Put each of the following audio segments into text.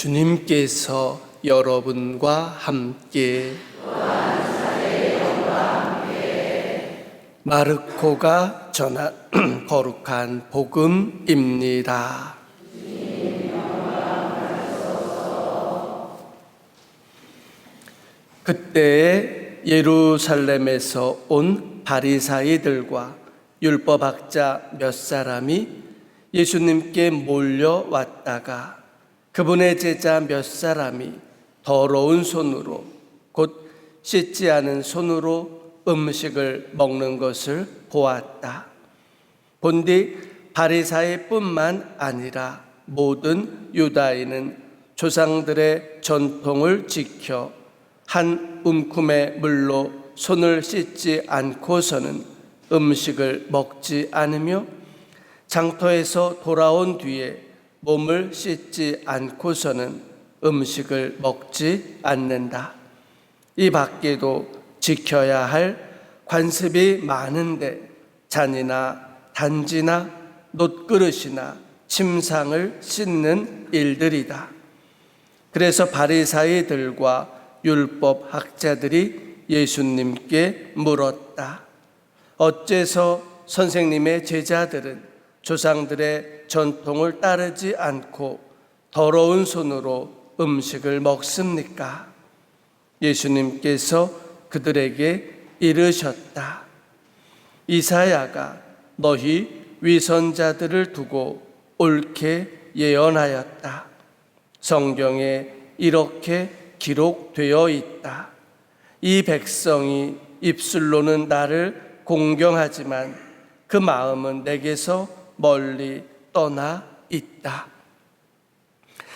주님께서 여러분과 함께 마르코가 전한 거룩한 복음입니다. 그때에 예루살렘에서 온 바리사이들과 율법학자 몇 사람이 예수님께 몰려왔다가 그분의 제자 몇 사람이 더러운 손으로 곧 씻지 않은 손으로 음식을 먹는 것을 보았다. 본디 바리사이뿐만 아니라 모든 유다인은 조상들의 전통을 지켜 한 움큼의 물로 손을 씻지 않고서는 음식을 먹지 않으며 장터에서 돌아온 뒤에 몸을 씻지 않고서는 음식을 먹지 않는다. 이 밖에도 지켜야 할 관습이 많은데 잔이나 단지나 놋그릇이나 침상을 씻는 일들이다. 그래서 바리사이들과 율법 학자들이 예수님께 물었다. 어째서 선생님의 제자들은 조상들의 전통을 따르지 않고 더러운 손으로 음식을 먹습니까? 예수님께서 그들에게 이르셨다. 이사야가 너희 위선자들을 두고 옳게 예언하였다. 성경에 이렇게 기록되어 있다. 이 백성이 입술로는 나를 공경하지만 그 마음은 내게서 멀리 떠나 있다.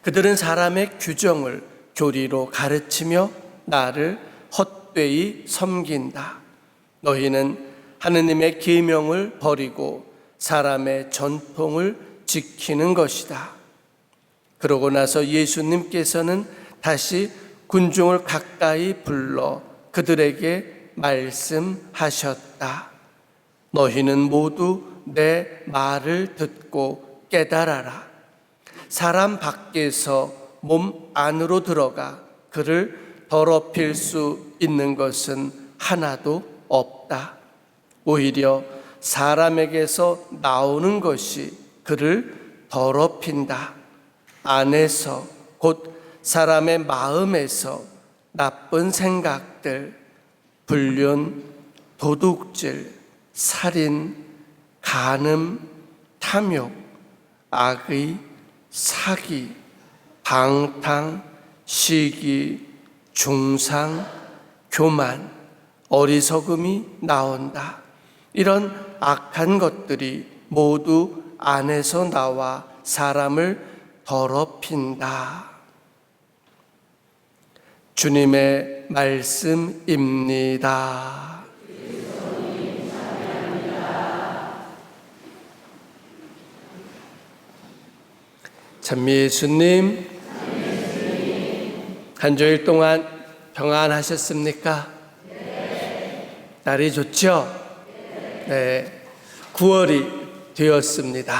그들은 사람의 규정을 교리로 가르치며 나를 헛되이 섬긴다. 너희는 하느님의 계명을 버리고 사람의 전통을 지키는 것이다. 그러고 나서 예수님께서는 다시 군중을 가까이 불러 그들에게 말씀하셨다. 너희는 모두 내 말을 듣고 깨달아라. 사람 밖에서 몸 안으로 들어가 그를 더럽힐 수 있는 것은 하나도 없다. 오히려 사람에게서 나오는 것이 그를 더럽힌다. 안에서 곧 사람의 마음에서 나쁜 생각들, 불륜, 도둑질, 살인, 간음, 탐욕, 악의, 사기, 방탕, 시기, 중상, 교만, 어리석음이 나온다. 이런 악한 것들이 모두 안에서 나와 사람을 더럽힌다. 주님의 말씀입니다. 참 예수님, 한 주일 동안 평안하셨습니까? 날이 좋죠? 네. 9월이 되었습니다.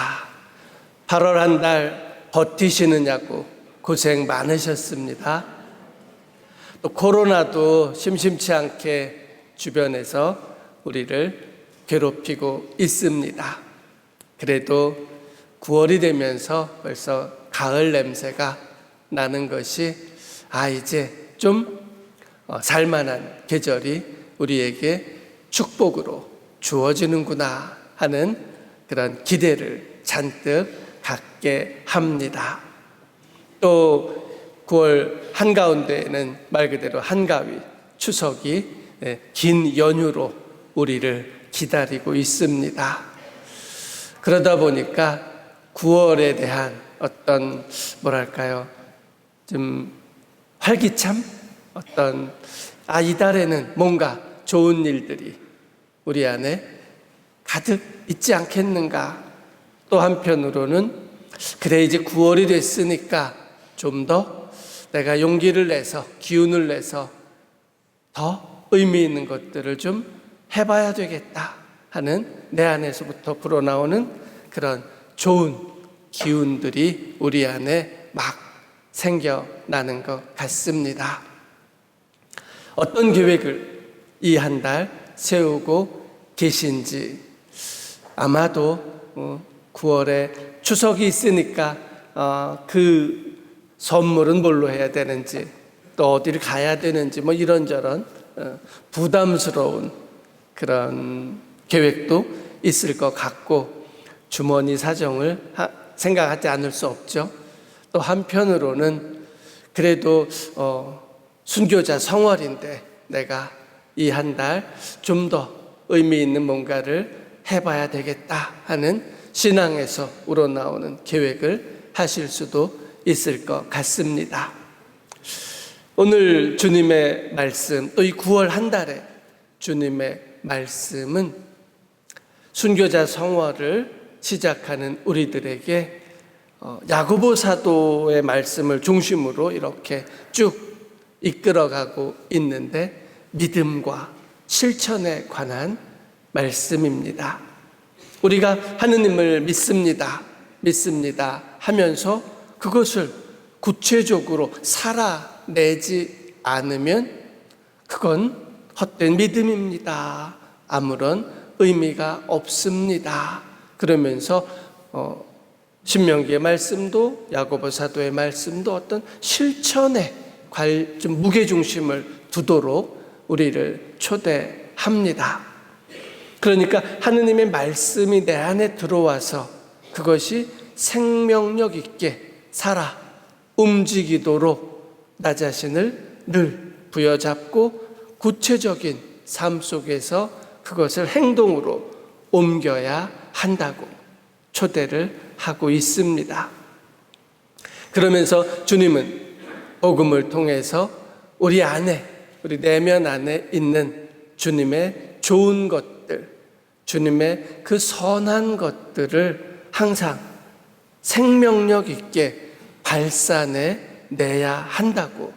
8월 한 달 버티시느냐고 고생 많으셨습니다. 또 코로나도 심심치 않게 주변에서 우리를 괴롭히고 있습니다. 그래도 9월이 되면서 벌써 가을 냄새가 나는 것이 아 이제 좀 어, 살만한 계절이 우리에게 축복으로 주어지는구나 하는 그런 기대를 잔뜩 갖게 합니다. 또 9월 한가운데에는 말 그대로 한가위 추석이 예, 긴 연휴로 우리를 기다리고 있습니다. 그러다 보니까 9월에 대한 어떤 뭐랄까요? 좀 활기참? 어떤 아 이달에는 뭔가 좋은 일들이 우리 안에 가득 있지 않겠는가? 또 한편으로는 그래 이제 9월이 됐으니까 좀 더 내가 용기를 내서 기운을 내서 더 의미 있는 것들을 좀 해봐야 되겠다 하는 내 안에서부터 불어나오는 그런 좋은 기운들이 우리 안에 막 생겨나는 것 같습니다. 어떤 계획을 이 한 달 세우고 계신지 아마도 9월에 추석이 있으니까 어, 그 선물은 뭘로 해야 되는지 또 어디를 가야 되는지 뭐 이런저런 어, 부담스러운 그런 계획도 있을 것 같고 주머니 사정을 하- 생각하지 않을 수 없죠. 또 한편으로는 그래도 어, 순교자 성월인데 내가 이 한 달 좀 더 의미 있는 뭔가를 해봐야 되겠다 하는 신앙에서 우러나오는 계획을 하실 수도 있을 것 같습니다. 오늘 주님의 말씀, 또 이 9월 한 달에 주님의 말씀은 순교자 성화를 시작하는 우리들에게 어, 야고보 사도의 말씀을 중심으로 이렇게 쭉 이끌어가고 있는데 믿음과 실천에 관한 말씀입니다. 우리가 하느님을 믿습니다. 믿습니다. 하면서 그것을 구체적으로 살아내지 않으면 그건 헛된 믿음입니다. 아무런 의미가 없습니다. 그러면서 어, 신명기의 말씀도 야고보 사도의 말씀도 어떤 실천에 관- 좀 무게 중심을 두도록 우리를 초대합니다. 그러니까 하느님의 말씀이 내 안에 들어와서 그것이 생명력 있게 살아 움직이도록 나 자신을 늘 부여잡고 구체적인 삶 속에서 그것을 행동으로 옮겨야 한다고 초대를 하고 있습니다. 그러면서 주님은 복음을 통해서 우리 안에, 우리 내면 안에 있는 주님의 좋은 것들, 주님의 그 선한 것들을 항상 생명력 있게 발산해 내야 한다고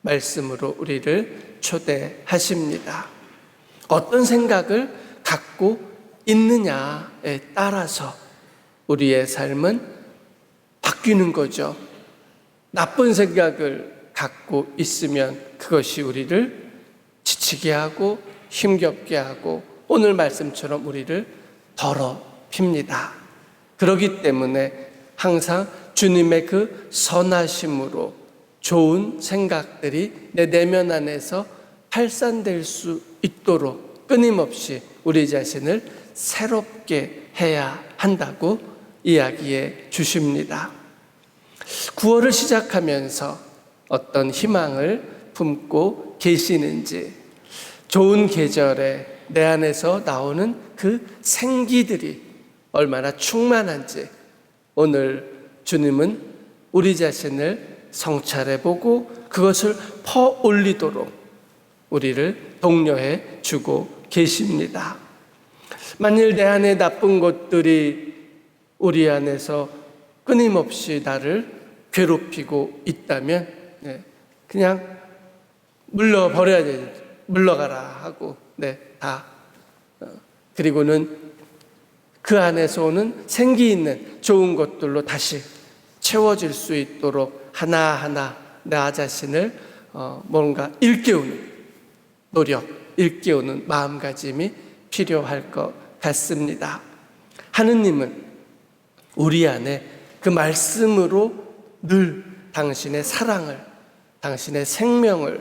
말씀으로 우리를 초대하십니다. 어떤 생각을 갖고 있느냐에 따라서 우리의 삶은 바뀌는 거죠. 나쁜 생각을 갖고 있으면 그것이 우리를 지치게 하고 힘겹게 하고 오늘 말씀처럼 우리를 더럽힙니다. 그렇기 때문에 항상 주님의 그 선하심으로 좋은 생각들이 내 내면 안에서 발산될 수 있도록 끊임없이 우리 자신을 새롭게 해야 한다고 이야기해 주십니다. 9월을 시작하면서 어떤 희망을 품고 계시는지 좋은 계절에 내 안에서 나오는 그 생기들이 얼마나 충만한지 오늘 주님은 우리 자신을 성찰해 보고 그것을 퍼 올리도록 우리를 독려해 주고 계십니다. 만일 내 안에 나쁜 것들이 우리 안에서 끊임없이 나를 괴롭히고 있다면 네, 그냥 물러 버려야 돼. 물러가라 하고 네다. 어, 그리고는 그 안에서 오는 생기 있는 좋은 것들로 다시 채워질 수 있도록 하나하나 나 자신을 어, 뭔가 일깨우는 노력, 일깨우는 마음가짐이 필요할 것 같습니다. 하느님은 우리 안에 그 말씀으로 늘 당신의 사랑을, 당신의 생명을,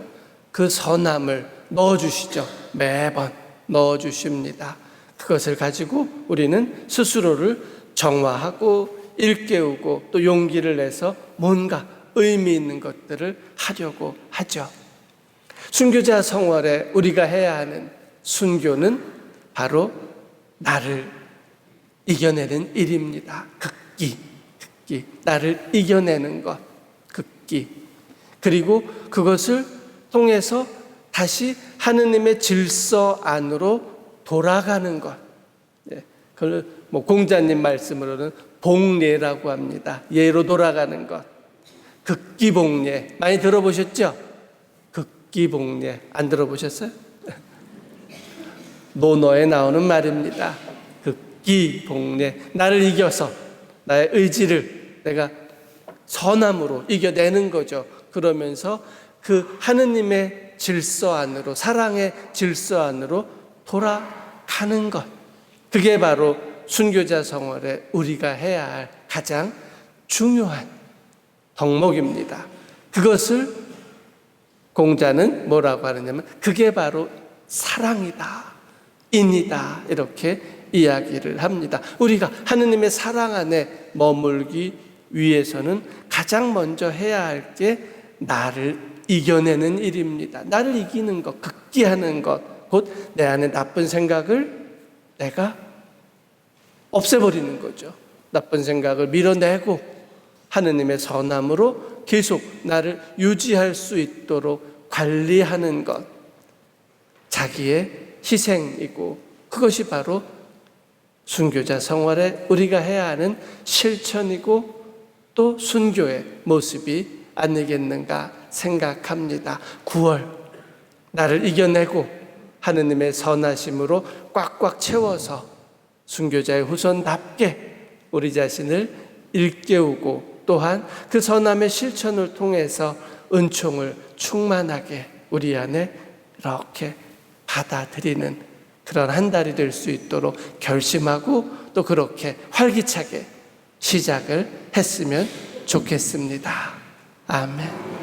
그 선함을 넣어주시죠. 매번 넣어주십니다. 그것을 가지고 우리는 스스로를 정화하고 일깨우고 또 용기를 내서 뭔가 의미 있는 것들을 하려고 하죠. 순교자 성월에 우리가 해야 하는 순교는 바로 나를 이겨내는 일입니다. 극기, 극기. 나를 이겨내는 것, 극기. 그리고 그것을 통해서 다시 하느님의 질서 안으로 돌아가는 것. 예, 그걸 뭐 공자님 말씀으로는 복례라고 합니다. 예로 돌아가는 것. 극기복례. 많이 들어보셨죠? 극기복례. 안 들어보셨어요? 논어에 나오는 말입니다. 극기 복례. 나를 이겨서 나의 의지를 내가 선함으로 이겨내는 거죠. 그러면서 그 하느님의 질서 안으로, 사랑의 질서 안으로 돌아가는 것. 그게 바로 순교자 성월에 우리가 해야 할 가장 중요한 덕목입니다. 그것을 공자는 뭐라고 하느냐면 그게 바로 사랑이다. 인이다. 이렇게 이야기를 합니다. 우리가 하느님의 사랑 안에 머물기 위해서는 가장 먼저 해야 할 게 나를 이겨내는 일입니다. 나를 이기는 것, 극기하는 것, 곧 내 안에 나쁜 생각을 내가 없애버리는 거죠. 나쁜 생각을 밀어내고 하느님의 선함으로 계속 나를 유지할 수 있도록 관리하는 것. 자기의 희생이고 그것이 바로 순교자 생활에 우리가 해야 하는 실천이고 또 순교의 모습이 아니겠는가 생각합니다. 9월 나를 이겨내고 하느님의 선하심으로 꽉꽉 채워서 순교자의 후손답게 우리 자신을 일깨우고 또한 그 선함의 실천을 통해서 은총을 충만하게 우리 안에 이렇게 받아들이는 그런 한 달이 될 수 있도록 결심하고 또 그렇게 활기차게 시작을 했으면 좋겠습니다. 아멘.